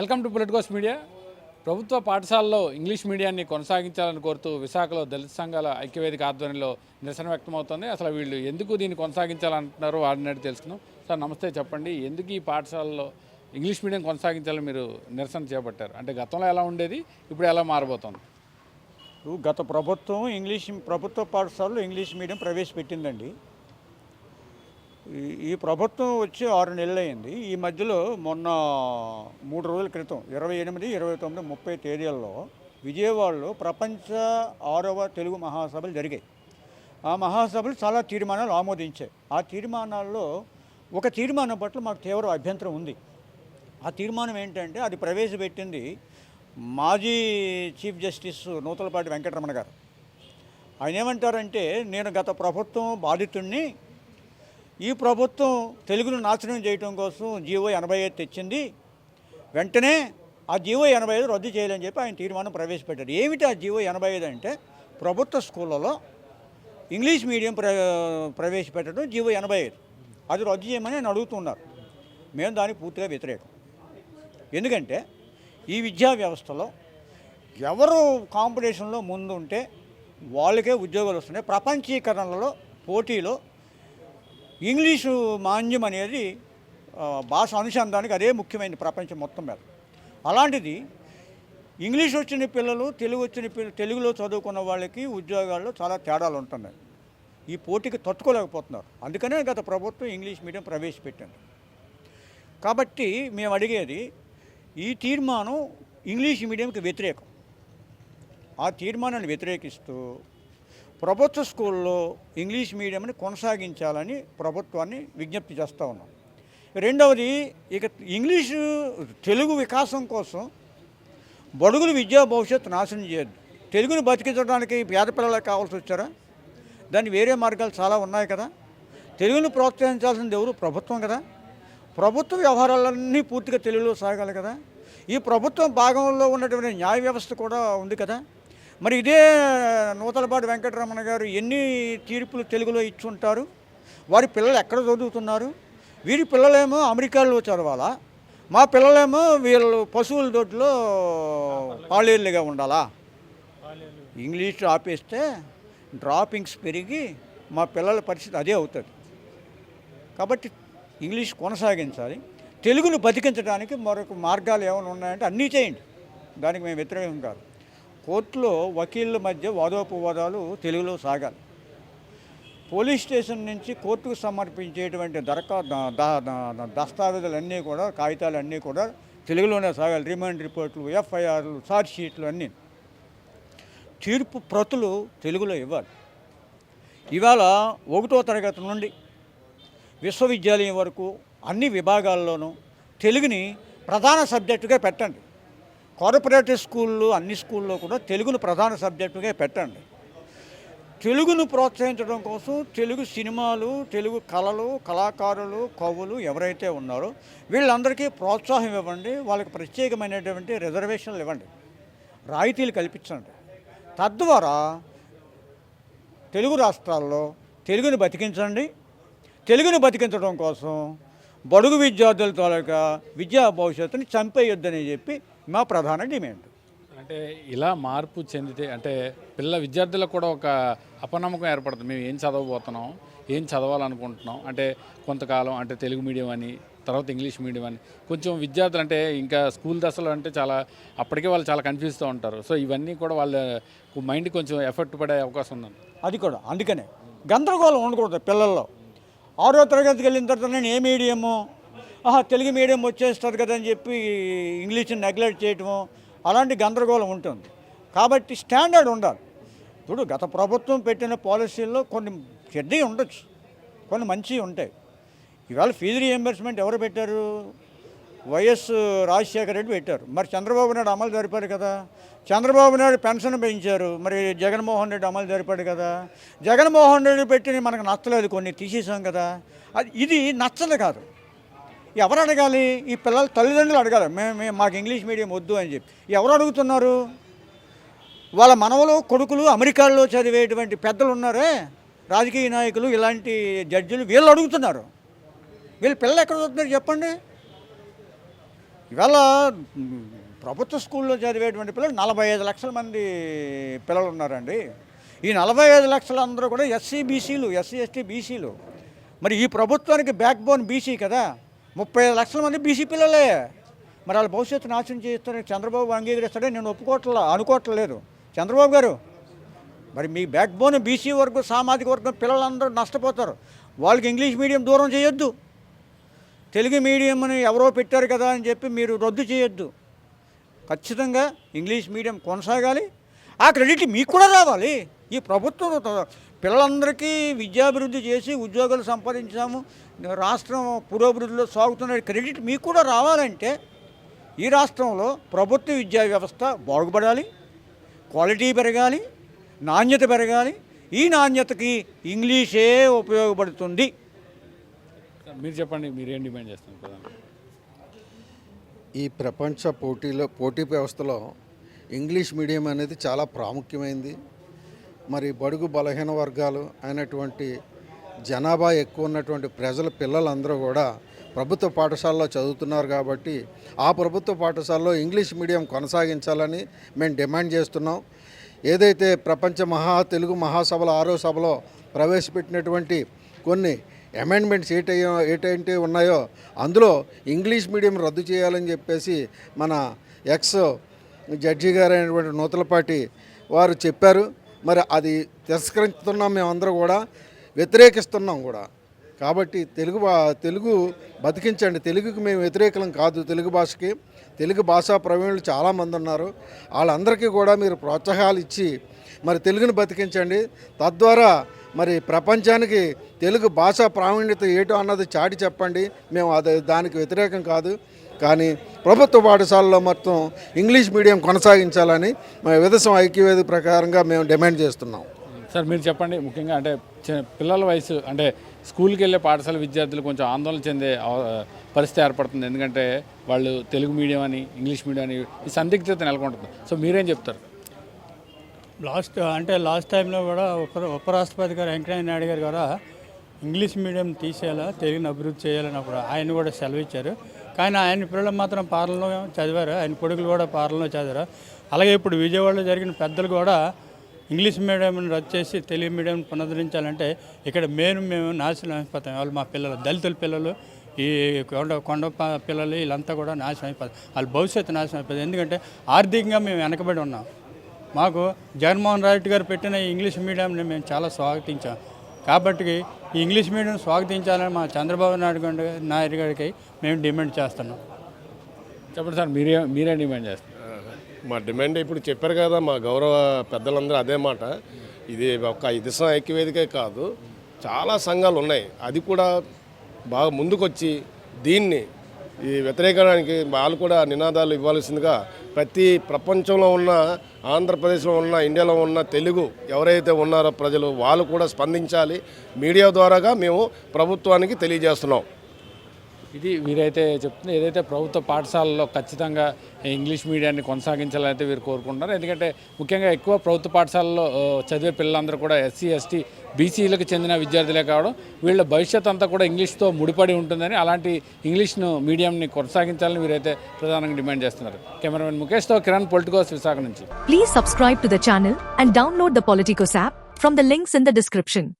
Welcome to Politicos media. ప్రభుత్వ పాఠశాలలో English మీడియాన్ని కొనసాగించాలని కోరుతూ విశాఖలో దళిత సంఘాల ఐక్యవేదిక ఆధ్వర్యంలో నిరసన వ్యక్తమవుతోంది. అసలు వీళ్ళు ఎందుకు దీన్ని కొనసాగించాలంటున్నారో అడిగి తెలుసుకుందాం. సార్ నమస్తే చెప్పండి. ఎందుకు ఈ పాఠశాలలో ఇంగ్లీష్ మీడియం కొనసాగించాలని మీరు నిరసన చేపట్టారు? అంటే గతంలో ఎలా ఉండేది ఇప్పుడు ఎలా మారబోతోంది? గత ప్రభుత్వం ఇంగ్లీష్ ప్రభుత్వ పాఠశాలలో ఇంగ్లీష్ మీడియం ప్రవేశపెట్టిందండి. ఈ- ఈ ప్రభుత్వం వచ్చి ఆరు నెలలు అయింది ఈ మధ్యలో మొన్న మూడు రోజుల క్రితం ఇరవై ఎనిమిది ఇరవై తొమ్మిది ముప్పై తేదీల్లో విజయవాడలో ప్రపంచ ఆరవ తెలుగు మహాసభలు జరిగాయి. ఆ మహాసభలు చాలా తీర్మానాలు ఆమోదించాయి. ఆ తీర్మానాల్లో ఒక తీర్మానం పట్ల మాకు తీవ్ర అభ్యంతరం ఉంది. ఆ తీర్మానం ఏంటంటే అది ప్రవేశపెట్టింది మాజీ చీఫ్ జస్టిస్ నూతలపాటి వెంకటరమణ గారు. ఆయన ఏమంటారంటే నేను గత ప్రభుత్వం బాధితుడిని ఈ ప్రభుత్వం తెలుగును నాశనం చేయడం కోసం జీవో ఎనభై ఐదు తెచ్చింది. వెంటనే ఆ జీవో ఎనభై ఐదు రద్దు చేయాలని చెప్పి ఆయన తీర్మానం ప్రవేశపెట్టారు ఏమిటి ఆ జీవో ఎనభై ఐదు అంటే ప్రభుత్వ స్కూళ్ళలో ఇంగ్లీష్ మీడియం ప్ర ప్రవేశపెట్టడం జీవో ఎనభై ఐదు. అది రద్దు చేయమని ఆయన అడుగుతున్నారు. మేము దానికి పూర్తిగా వ్యతిరేకం. ఎందుకంటే ఈ విద్యా వ్యవస్థలో ఎవరు కాంపిటీషన్లో ముందు ఉంటే వాళ్ళకే ఉద్యోగాలు వస్తున్నాయి. ప్రపంచీకరణలో పోటీలో ఇంగ్లీషు మాంద్యం అనేది భాష అనుసంధానికి అదే ముఖ్యమైనది ప్రపంచం మొత్తం మీద. అలాంటిది ఇంగ్లీష్ వచ్చిన పిల్లలు తెలుగు వచ్చిన పిల్లలు తెలుగులో చదువుకున్న వాళ్ళకి ఉద్యోగాల్లో చాలా తేడాలు ఉంటున్నాయి. ఈ పోటీకి తట్టుకోలేకపోతున్నారు. అందుకనే గత ప్రభుత్వం ఇంగ్లీష్ మీడియం ప్రవేశపెట్టింది. కాబట్టి మేము అడిగేది ఈ తీర్మానం ఇంగ్లీష్ మీడియంకి వ్యతిరేకం. ఆ తీర్మానాన్ని వ్యతిరేకిస్తూ ప్రభుత్వ స్కూల్లో ఇంగ్లీష్ మీడియంని కొనసాగించాలని ప్రభుత్వాన్ని విజ్ఞప్తి చేస్తూ ఉన్నాం. రెండవది ఇక ఇంగ్లీషు తెలుగు వికాసం కోసం బడుగులు విద్యా భవిష్యత్తు నాశనం చేయొద్దు. తెలుగుని బతికించడానికి పేద పిల్లలకు కావాల్సి వచ్చారా? దాని వేరే మార్గాలు చాలా ఉన్నాయి కదా. తెలుగును ప్రోత్సహించాల్సింది ఎవరు? ప్రభుత్వం కదా. ప్రభుత్వ వ్యవహారాలన్నీ పూర్తిగా తెలుగులో సాగాలి కదా. ఈ ప్రభుత్వం భాగంలో ఉన్నటువంటి న్యాయ వ్యవస్థ కూడా ఉంది కదా. మరి ఇదే నూతలపాటి వెంకటరమణ గారు ఎన్ని తీర్పులు తెలుగులో ఇచ్చుంటారు? వారి పిల్లలు ఎక్కడ చదువుతున్నారు? వీరి పిల్లలేమో అమెరికాలో చదవాలా? మా పిల్లలేమో వీళ్ళు పశువుల దొడ్లో పాలేళ్ళుగా ఉండాలా? ఇంగ్లీష్ ఆపేస్తే డ్రాపింగ్స్ పెరిగి మా పిల్లల పరిస్థితి అదే అవుతుంది. కాబట్టి ఇంగ్లీష్ కొనసాగించాలి. తెలుగును బతికించడానికి మరొక మార్గాలు ఏమైనా ఉన్నాయంటే అన్నీ చేయండి. దానికి మేము వ్యతిరేకం కాదు. కోర్టులో వకీళ్ళ మధ్య వాదోపవాదాలు తెలుగులో సాగాలి. పోలీస్ స్టేషన్ నుంచి కోర్టుకు సమర్పించేటువంటి దరఖా దస్తావేజులన్నీ కూడా కాగితాలన్నీ కూడా తెలుగులోనే సాగాలి. రిమాండ్ రిపోర్ట్లు ఎఫ్ఐఆర్లు ఛార్జ్ షీట్లు అన్నీ. తీర్పు ప్రతులు తెలుగులో ఇవ్వాలి. ఇవాళ ఒకటో తరగతి నుండి విశ్వవిద్యాలయం వరకు అన్ని విభాగాల్లోనూ తెలుగుని ప్రధాన సబ్జెక్టుగా పెట్టండి. కార్పొరేటివ్ స్కూళ్ళు అన్ని స్కూల్లో కూడా తెలుగును ప్రధాన సబ్జెక్టుగా పెట్టండి. తెలుగును ప్రోత్సహించడం కోసం తెలుగు సినిమాలు తెలుగు కళలు కళాకారులు కవులు ఎవరైతే ఉన్నారో వీళ్ళందరికీ ప్రోత్సాహం ఇవ్వండి. వాళ్ళకి ప్రత్యేకమైనటువంటి రిజర్వేషన్లు ఇవ్వండి. రాయితీలు కల్పించండి. తద్వారా తెలుగు రాష్ట్రాల్లో తెలుగుని బతికించండి. తెలుగుని బతికించడం కోసం బడుగు విద్యార్థుల తాలూకా విద్యా భవిష్యత్తుని చంపేయొద్దని చెప్పి మా ప్రధాన డిమాండ్. అంటే ఇలా మార్పు చెందితే అంటే పిల్ల విద్యార్థులకు కూడా ఒక అపనమ్మకం ఏర్పడుతుంది. మేము ఏం చదవబోతున్నాం? ఏం చదవాలనుకుంటున్నాం? అంటే కొంతకాలం అంటే తెలుగు మీడియం అని తర్వాత ఇంగ్లీష్ మీడియం అని. కొంచెం విద్యార్థులు అంటే ఇంకా స్కూల్ దశలో అంటే చాలా అప్పటికే వాళ్ళు చాలా కన్ఫ్యూజ్తో ఉంటారు. సో ఇవన్నీ కూడా వాళ్ళ మైండ్ కొంచెం ఎఫెక్ట్ పడే అవకాశం ఉందండి అది కూడా అందుకనే గందరగోళం ఉండకూడదు పిల్లల్లో. ఆరో తరగతికి వెళ్ళిన తర్వాత నేను ఏ మీడియము? ఆహా తెలుగు మీడియం వచ్చేస్తుంది కదా అని చెప్పి ఇంగ్లీష్ని నెగ్లెక్ట్ చేయటము అలాంటి గందరగోళం ఉంటుంది. కాబట్టి స్టాండర్డ్ ఉండాలి. ఇప్పుడు గత ప్రభుత్వం పెట్టిన పాలసీల్లో కొన్ని చెడ్డవి ఉండొచ్చు. కొన్ని మంచివి ఉంటాయి. ఇవాళ ఫీజు రీఎంబర్స్మెంట్ ఎవరు పెట్టారు? వైఎస్ రాజశేఖర రెడ్డి పెట్టారు. మరి చంద్రబాబు నాయుడు అమలు జరిపారు కదా. చంద్రబాబు నాయుడు పెన్షన్ పెంచారు. మరి జగన్మోహన్ రెడ్డి అమలు జరిపాడు కదా. జగన్మోహన్ రెడ్డి పెట్టిన మనకు నచ్చలేదు కొన్ని తీసేసాం కదా. అది ఇది నచ్చదు కాదు. ఎవరు అడగాలి? ఈ పిల్లల తల్లిదండ్రులు అడగాలి. మేము మేము మాకు ఇంగ్లీష్ మీడియం వద్దు అని చెప్పి. ఎవరు అడుగుతున్నారు? వాళ్ళ మనవలు కొడుకులు అమెరికాలో చదివేటువంటి పెద్దలు ఉన్నారే? రాజకీయ నాయకులు ఇలాంటి జడ్జిలు వీళ్ళు అడుగుతున్నారు. వీళ్ళు పిల్లలు ఎక్కడ చదువుతున్నారు చెప్పండి? ఇవాళ ప్రభుత్వ స్కూల్లో చదివేటువంటి పిల్లలు నలభై ఐదు లక్షల మంది పిల్లలు ఉన్నారండి. ఈ నలభై ఐదు లక్షలు అందరూ కూడా ఎస్సీ బీసీలు ఎస్సీ ఎస్టీ బీసీలు. మరి ఈ ప్రభుత్వానికి బ్యాక్ బోన్ బీసీ కదా. ముప్పై ఐదు లక్షల మంది బీసీ పిల్లలే. మరి వాళ్ళ భవిష్యత్తు నాశనం చేస్తారని చంద్రబాబు అంగీకరిస్తాడే నేను ఒప్పుకోవట్లా అనుకోవట్లేదు. చంద్రబాబు గారు మరి మీ బ్యాక్ బోన్ బీసీ వర్గం సామాజిక వర్గం పిల్లలందరూ నష్టపోతారు. వాళ్ళకి ఇంగ్లీష్ మీడియం దూరం చేయొద్దు. తెలుగు మీడియంని ఎవరో పెట్టారు కదా అని చెప్పి మీరు రద్దు చేయొద్దు. ఖచ్చితంగా ఇంగ్లీష్ మీడియం కొనసాగాలి. ఆ క్రెడిట్ మీకు కూడా రావాలి. ఈ ప్రభుత్వం పిల్లలందరికీ విద్యాభివృద్ధి చేసి ఉద్యోగాలు సంపాదించాము. రాష్ట్రం పురోభివృద్ధిలో సాగుతున్న క్రెడిట్ మీకు కూడా రావాలంటే ఈ రాష్ట్రంలో ప్రభుత్వ విద్యా వ్యవస్థ బాగుపడాలి క్వాలిటీ పెరగాలి నాణ్యత పెరగాలి. ఈ నాణ్యతకి ఇంగ్లీషే ఉపయోగపడుతుంది. మీరు చెప్పండి మీరేం డిమాండ్ చేస్తున్నారు ఈ ప్రపంచ పోటీలో పోటీ వ్యవస్థలో ఇంగ్లీష్ మీడియం అనేది చాలా ప్రాముఖ్యమైంది. మరి బడుగు బలహీన వర్గాలు అయినటువంటి జనాభా ఎక్కువ ఉన్నటువంటి ప్రజల పిల్లలందరూ కూడా ప్రభుత్వ పాఠశాలలో చదువుతున్నారు కాబట్టి ఆ ప్రభుత్వ పాఠశాలలో ఇంగ్లీష్ మీడియం కొనసాగించాలని మేము డిమాండ్ చేస్తున్నాం. ఏదైతే ప్రపంచ మహా తెలుగు మహాసభల ఆరో సభలో ప్రవేశపెట్టినటువంటి కొన్ని అమెండ్మెంట్స్ ఏటయ్యో ఏటంటే ఉన్నాయో అందులో ఇంగ్లీష్ మీడియం రద్దు చేయాలని చెప్పేసి మన ఎక్స్ జడ్జి గారు అయినటువంటి నూతలపాటి వారు చెప్పారు. మరి అది తిరస్కరిస్తున్నాం మేమందరం కూడా వ్యతిరేకిస్తున్నాం కూడా. కాబట్టి తెలుగు భా తెలుగు బతికించండి. తెలుగుకి మేము వ్యతిరేకలం కాదు. తెలుగు భాషకి తెలుగు భాషా ప్రవీణులు చాలామంది ఉన్నారు. వాళ్ళందరికీ కూడా మీరు ప్రోత్సాహాలు ఇచ్చి మరి తెలుగుని బతికించండి. తద్వారా మరి ప్రపంచానికి తెలుగు భాష ప్రావీణ్యత ఏటో అన్నది చాటి చెప్పండి. మేము అది దానికి వ్యతిరేకం కాదు. కానీ ప్రభుత్వ పాఠశాలలో మొత్తం ఇంగ్లీష్ మీడియం కొనసాగించాలని మా విదసం ఐక్యవేది ప్రకారంగా మేము డిమాండ్ చేస్తున్నాం. సార్ మీరు చెప్పండి. ముఖ్యంగా అంటే పిల్లల వయసు అంటే స్కూల్కి వెళ్ళే పాఠశాల విద్యార్థులు కొంచెం ఆందోళన చెందే పరిస్థితి ఏర్పడుతుంది. ఎందుకంటే వాళ్ళు తెలుగు మీడియం అని ఇంగ్లీష్ మీడియం అని ఈ సందిగ్ధత నెలకొంటుంది. సో మీరేం చెప్తారు? లాస్ట్ అంటే లాస్ట్ టైంలో కూడా ఉప ఉపరాష్ట్రపతి గారు వెంకయ్య నాయుడు గారు కూడా ఇంగ్లీష్ మీడియం తీసేయాలా తెలుగుని అభివృద్ధి చేయాలన్నప్పుడు ఆయన కూడా సెలవు ఇచ్చారు. కానీ ఆయన పిల్లలు మాత్రం పాలనలో చదివారు ఆయన కొడుకులు కూడా పాలనలో చదివారు. అలాగే ఇప్పుడు విజయవాడలో జరిగిన పెద్దలు కూడా ఇంగ్లీష్ మీడియం రద్దు చేసి తెలుగు మీడియం పునరుద్ధరించాలంటే ఇక్కడ మెయిన్ మేము నాశనం అయిపోతాం. వాళ్ళు మా పిల్లలు దళితుల పిల్లలు ఈ కొండ కొండ పిల్లలు వీళ్ళంతా కూడా నాశనం అయిపోతారు వాళ్ళ భవిష్యత్తు నాశనం అయిపోతుంది. ఎందుకంటే ఆర్థికంగా మేము వెనకబడి ఉన్నాం. మాకు జగన్మోహన్ రెడ్డి గారు పెట్టిన ఇంగ్లీష్ మీడియంని మేము చాలా స్వాగతించాం. కాబట్టి ఈ ఇంగ్లీష్ మీడియం స్వాగతించాలని మా చంద్రబాబు నాయుడు గారి నాయుడు గారికి మేము డిమాండ్ చేస్తున్నాం. చెప్పండి సార్ మీరే మీరేం డిమాండ్ చేస్తారు. మా డిమాండ్ ఇప్పుడు చెప్పారు కదా మా గౌరవ పెద్దలందరూ అదే మాట. ఇది ఒక దిశ ఐక్యవేదికే కాదు చాలా సంఘాలు ఉన్నాయి. అది కూడా బాగా ముందుకొచ్చి దీన్ని ఈ వ్యతిరేకానికి వాళ్ళు కూడా నినాదాలు ఇవ్వాల్సిందిగా ప్రతి ప్రపంచంలో ఉన్న ఆంధ్రప్రదేశ్లో ఉన్న ఇండియాలో ఉన్న తెలుగు ఎవరైతే ఉన్నారో ప్రజలు వాళ్ళు కూడా స్పందించాలి. మీడియా ద్వారాగా మేము ప్రభుత్వానికి తెలియజేస్తున్నాం. ఇది వీరైతే చెప్తుంది ఏదైతే ప్రభుత్వ పాఠశాలలో ఖచ్చితంగా ఇంగ్లీష్ మీడియాన్ని కొనసాగించాలని అయితే వీరు కోరుకుంటున్నారు. ఎందుకంటే ముఖ్యంగా ఎక్కువ ప్రభుత్వ పాఠశాలలో చదివే పిల్లలందరూ కూడా ఎస్సీ ఎస్టీ బీసీలకు చెందిన విద్యార్థులే కావడం వీళ్ళ భవిష్యత్ అంతా కూడా ఇంగ్లీష్తో ముడిపడి ఉంటుందని అలాంటి ఇంగ్లీష్ను మీడియంని కొనసాగించాలని వీరైతే ప్రధానంగా డిమాండ్ చేస్తున్నారు. కెమెరామెన్ ముఖేష్తో కిరణ్ పొలిటికోస్ విశాఖ నుంచి. Please subscribe to the channel and download the Politicos app from the links in the description